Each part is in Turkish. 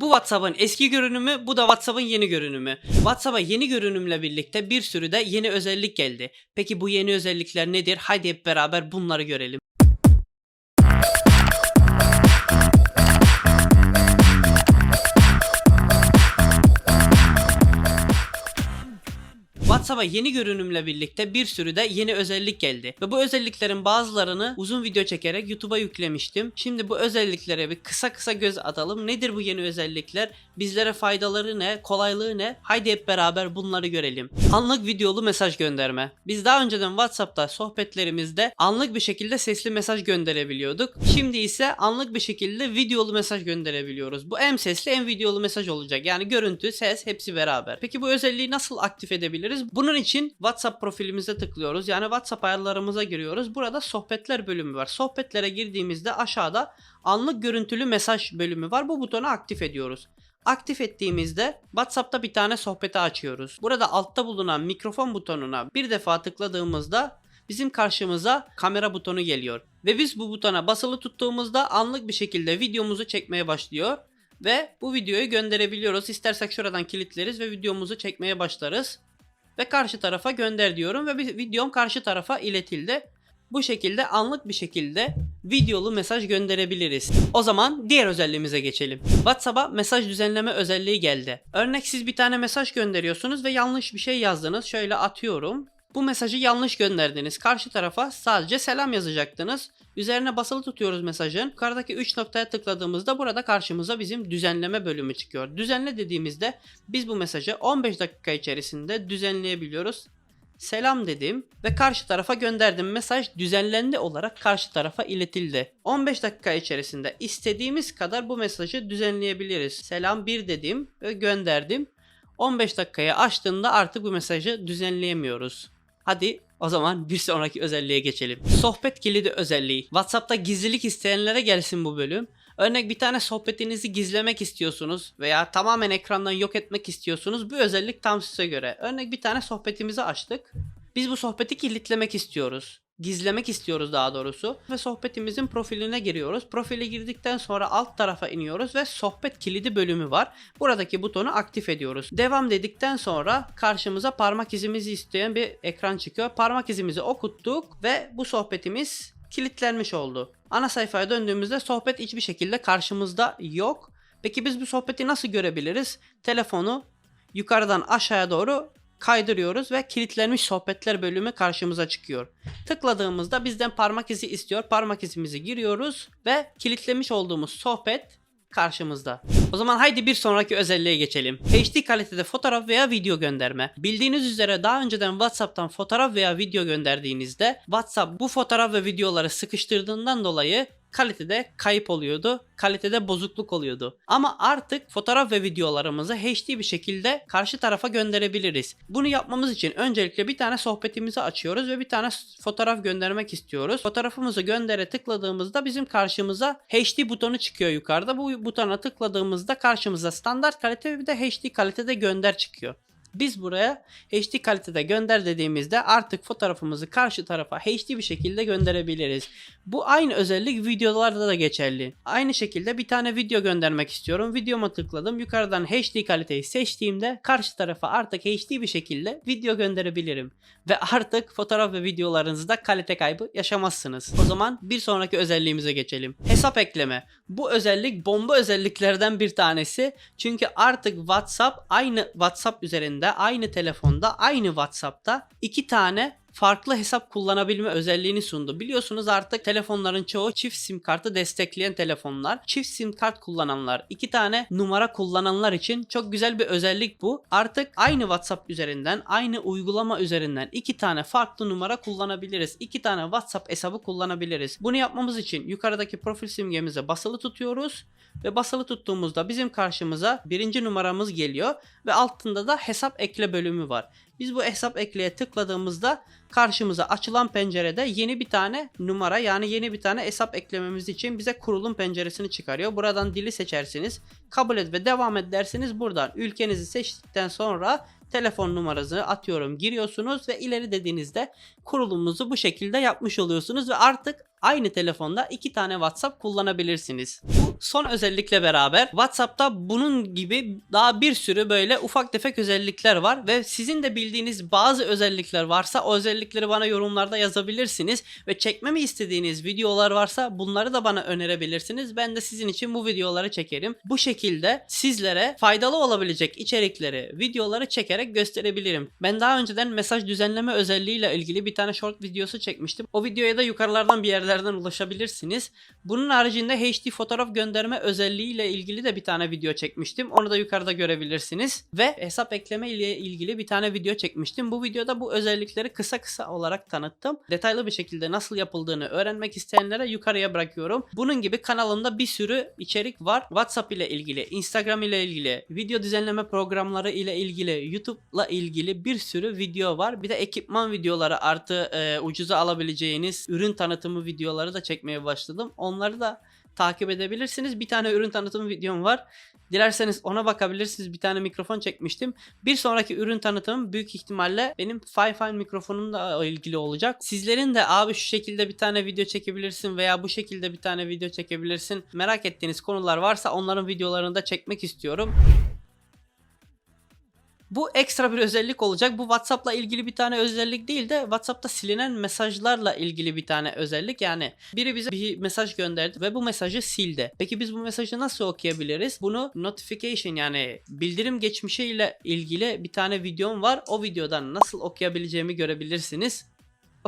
Bu WhatsApp'ın eski görünümü, bu da WhatsApp'ın yeni görünümü. WhatsApp'a yeni görünümle birlikte bir sürü de yeni özellik geldi. Peki bu yeni özellikler nedir? Haydi hep beraber bunları görelim. WhatsApp'a yeni görünümle birlikte bir sürü de yeni özellik geldi. Ve bu özelliklerin bazılarını uzun video çekerek YouTube'a yüklemiştim. Şimdi bu özelliklere bir kısa kısa göz atalım. Nedir bu yeni özellikler? Bizlere faydaları ne? Kolaylığı ne? Haydi hep beraber bunları görelim. Anlık videolu mesaj gönderme. Biz daha önceden WhatsApp'ta sohbetlerimizde anlık bir şekilde sesli mesaj gönderebiliyorduk. Şimdi ise anlık bir şekilde videolu mesaj gönderebiliyoruz. Bu hem sesli hem videolu mesaj olacak. Yani görüntü, ses hepsi beraber. Peki bu özelliği nasıl aktif edebiliriz? Bunun için WhatsApp profilimize tıklıyoruz. Yani WhatsApp ayarlarımıza giriyoruz. Burada sohbetler bölümü var. Sohbetlere girdiğimizde aşağıda anlık görüntülü mesaj bölümü var. Bu butonu aktif ediyoruz. Aktif ettiğimizde WhatsApp'ta bir tane sohbeti açıyoruz. Burada altta bulunan mikrofon butonuna bir defa tıkladığımızda bizim karşımıza kamera butonu geliyor. Ve biz bu butona basılı tuttuğumuzda anlık bir şekilde videomuzu çekmeye başlıyor. Ve bu videoyu gönderebiliyoruz. İstersek şuradan kilitleriz ve videomuzu çekmeye başlarız. Ve karşı tarafa gönder diyorum ve videom karşı tarafa iletildi. Bu şekilde anlık bir şekilde videolu mesaj gönderebiliriz. O zaman diğer özelliğimize geçelim. WhatsApp'a mesaj düzenleme özelliği geldi. Örnek siz bir tane mesaj gönderiyorsunuz ve yanlış bir şey yazdınız. Şöyle atıyorum. Bu mesajı yanlış gönderdiniz. Karşı tarafa sadece selam yazacaktınız. Üzerine basılı tutuyoruz mesajın. Yukarıdaki 3 noktaya tıkladığımızda burada karşımıza bizim düzenleme bölümü çıkıyor. Düzenle dediğimizde biz bu mesajı 15 dakika içerisinde düzenleyebiliyoruz. Selam dedim ve karşı tarafa gönderdim. Mesaj düzenlendi olarak karşı tarafa iletildi. 15 dakika içerisinde istediğimiz kadar bu mesajı düzenleyebiliriz. Selam 1 dedim ve gönderdim. 15 dakikaya açtığında artık bu mesajı düzenleyemiyoruz. Hadi o zaman bir sonraki özelliğe geçelim. Sohbet kilidi özelliği. WhatsApp'ta gizlilik isteyenlere gelsin bu bölüm. Örnek bir tane sohbetinizi gizlemek istiyorsunuz veya tamamen ekrandan yok etmek istiyorsunuz. Bu özellik tam size göre. Örnek bir tane sohbetimizi açtık. Biz bu sohbeti kilitlemek istiyoruz. Gizlemek istiyoruz daha doğrusu. Ve sohbetimizin profiline giriyoruz. Profile girdikten sonra alt tarafa iniyoruz ve sohbet kilidi bölümü var. Buradaki butonu aktif ediyoruz. Devam dedikten sonra karşımıza parmak izimizi isteyen bir ekran çıkıyor. Parmak izimizi okuttuk ve bu sohbetimiz kilitlenmiş oldu. Ana sayfaya döndüğümüzde sohbet hiçbir şekilde karşımızda yok. Peki biz bu sohbeti nasıl görebiliriz? Telefonu yukarıdan aşağıya doğru kaydırıyoruz ve kilitlenmiş sohbetler bölümü karşımıza çıkıyor. Tıkladığımızda bizden parmak izi istiyor. Parmak izimizi giriyoruz ve kilitlemiş olduğumuz sohbet karşımızda. O zaman haydi bir sonraki özelliğe geçelim. HD kalitede fotoğraf veya video gönderme. Bildiğiniz üzere daha önceden WhatsApp'tan fotoğraf veya video gönderdiğinizde WhatsApp bu fotoğraf ve videoları sıkıştırdığından dolayı kalitede kayıp oluyordu. Kalitede bozukluk oluyordu. Ama artık fotoğraf ve videolarımızı HD bir şekilde karşı tarafa gönderebiliriz. Bunu yapmamız için öncelikle bir tane sohbetimizi açıyoruz ve bir tane fotoğraf göndermek istiyoruz. Fotoğrafımızı göndere tıkladığımızda bizim karşımıza HD butonu çıkıyor yukarıda. Bu butona tıkladığımızda karşımıza standart kalite ve bir de HD kalitede gönder çıkıyor. Biz buraya HD kalitede gönder dediğimizde artık fotoğrafımızı karşı tarafa HD bir şekilde gönderebiliriz. Bu aynı özellik videolarda da geçerli. Aynı şekilde bir tane video göndermek istiyorum. Videoma tıkladım. Yukarıdan HD kaliteyi seçtiğimde karşı tarafa artık HD bir şekilde video gönderebilirim. Ve artık fotoğraf ve videolarınızda kalite kaybı yaşamazsınız. O zaman bir sonraki özelliğimize geçelim. Hesap ekleme. Bu özellik bomba özelliklerden bir tanesi. Çünkü artık WhatsApp aynı WhatsApp üzerinde, aynı telefonda, aynı WhatsApp'ta iki tane farklı hesap kullanabilme özelliğini sundu. Biliyorsunuz artık telefonların çoğu çift sim kartı destekleyen telefonlar. Çift sim kart kullananlar, iki tane numara kullananlar için çok güzel bir özellik bu. Artık aynı WhatsApp üzerinden, aynı uygulama üzerinden iki tane farklı numara kullanabiliriz. İki tane WhatsApp hesabı kullanabiliriz. Bunu yapmamız için yukarıdaki profil simgemize basılı tutuyoruz ve basılı tuttuğumuzda bizim karşımıza birinci numaramız geliyor ve altında da hesap ekle bölümü var. Biz bu hesap ekleye tıkladığımızda karşımıza açılan pencerede yeni bir tane numara yani yeni bir tane hesap eklememiz için bize kurulum penceresini çıkarıyor. Buradan dili seçersiniz. Kabul et ve devam et dersiniz. Buradan ülkenizi seçtikten sonra telefon numaranızı atıyorum giriyorsunuz ve ileri dediğinizde kurulumunuzu bu şekilde yapmış oluyorsunuz ve artık aynı telefonda iki tane WhatsApp kullanabilirsiniz. Son özellikle beraber WhatsApp'ta bunun gibi daha bir sürü böyle ufak tefek özellikler var ve sizin de bildiğiniz bazı özellikler varsa o özellikleri bana yorumlarda yazabilirsiniz ve çekmemi istediğiniz videolar varsa bunları da bana önerebilirsiniz. Ben de sizin için bu videoları çekerim. Bu şekilde sizlere faydalı olabilecek içerikleri, videoları çekerek gösterebilirim. Ben daha önceden mesaj düzenleme özelliğiyle ilgili bir tane short videosu çekmiştim. O videoya da yukarılardan bir yerlerden ulaşabilirsiniz. Bunun haricinde HD fotoğraf gönderme özelliğiyle ilgili de bir tane video çekmiştim. Onu da yukarıda görebilirsiniz. Ve hesap ekleme ile ilgili bir tane video çekmiştim. Bu videoda bu özellikleri kısa kısa olarak tanıttım. Detaylı bir şekilde nasıl yapıldığını öğrenmek isteyenlere yukarıya bırakıyorum. Bunun gibi kanalımda bir sürü içerik var. WhatsApp ile ilgili, Instagram ile ilgili, video düzenleme programları ile ilgili, YouTube'la ilgili bir sürü video var. Bir de ekipman videoları artı e, ucuza alabileceğiniz ürün tanıtımı videoları da çekmeye başladım. Onları da takip edebilirsiniz. Bir tane ürün tanıtımı videom var. Dilerseniz ona bakabilirsiniz. Bir tane mikrofon çekmiştim. Bir sonraki ürün tanıtımım büyük ihtimalle benim Fi-Fi mikrofonumla ilgili olacak. Sizlerin de abi şu şekilde bir tane video çekebilirsin veya bu şekilde bir tane video çekebilirsin. Merak ettiğiniz konular varsa onların videolarını da çekmek istiyorum. Bu ekstra bir özellik olacak. Bu WhatsApp'la ilgili bir tane özellik değil de WhatsApp'ta silinen mesajlarla ilgili bir tane özellik. Yani biri bize bir mesaj gönderdi ve bu mesajı sildi. Peki biz bu mesajı nasıl okuyabiliriz? Bunu notification yani bildirim geçmişiyle ilgili bir tane videom var. O videodan nasıl okuyabileceğimi görebilirsiniz.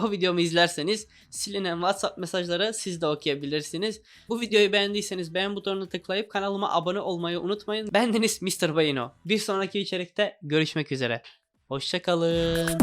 O videomu izlerseniz silinen WhatsApp mesajları siz de okuyabilirsiniz. Bu videoyu beğendiyseniz beğen butonuna tıklayıp kanalıma abone olmayı unutmayın. Bendeniz Mr. Bayino. Bir sonraki içerikte görüşmek üzere. Hoşçakalın.